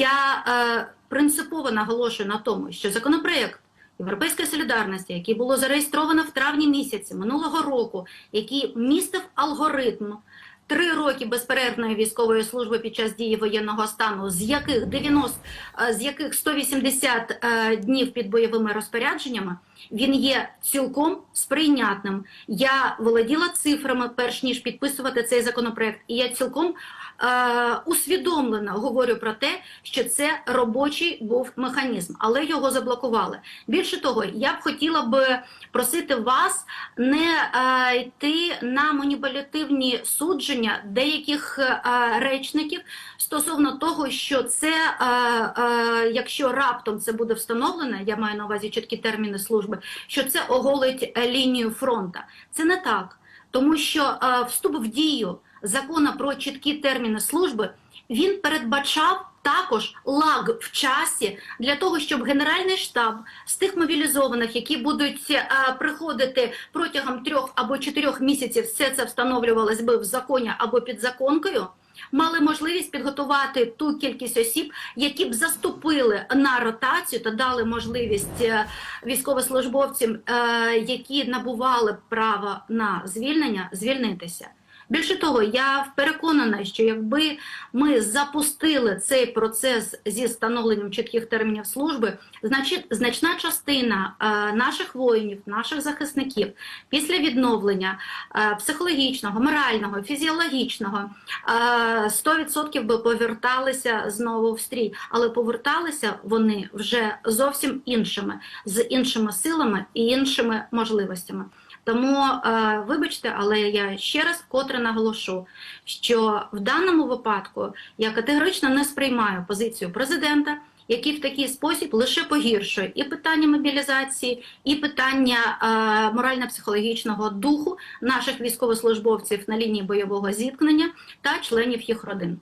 Я е, принципово наголошую на тому, що законопроект Європейської солідарності, який було зареєстровано в травні місяці минулого року, який містив алгоритм. Три роки безперервної військової служби під час дії воєнного стану, з яких 90, е, з яких 180 е, днів під бойовими розпорядженнями, він є цілком сприйнятним. Я володіла цифрами перш ніж підписувати цей законопроект, і я цілком е, усвідомлено говорю про те, що це робочий був механізм, але його заблокували. Більше того, я б хотіла б просити вас не е, йти на маніпулятивні судження деяких е, речників стосовно того, що це, е, е, якщо раптом це буде встановлено, я маю на увазі чіткі терміни служби, що це оголить е, лінію фронта. Це не так, тому що е, вступ в дію закону про чіткі терміни служби він передбачав. Також лаг в часі для того, щоб Генеральний штаб з тих мобілізованих, які будуть е, приходити протягом трьох або чотирьох місяців, все це встановлювалось би в законі або підзаконкою, мали можливість підготувати ту кількість осіб, які б заступили на ротацію та дали можливість е, військовослужбовцям, е, які набували право на звільнення, звільнитися. Більше того, я переконана, що якби ми запустили цей процес зі встановленням чітких термінів служби, значить значна частина е, наших воїнів, наших захисників після відновлення е, психологічного, морального, фізіологічного е, 100% би поверталися знову в стрій, але поверталися вони вже зовсім іншими, з іншими силами і іншими можливостями. Тому, е, вибачте, але я ще раз вкотре наголошу, що в даному випадку я категорично не сприймаю позицію президента, який в такий спосіб лише погіршує і питання мобілізації, і питання е, морально-психологічного духу наших військовослужбовців на лінії бойового зіткнення та членів їх родин.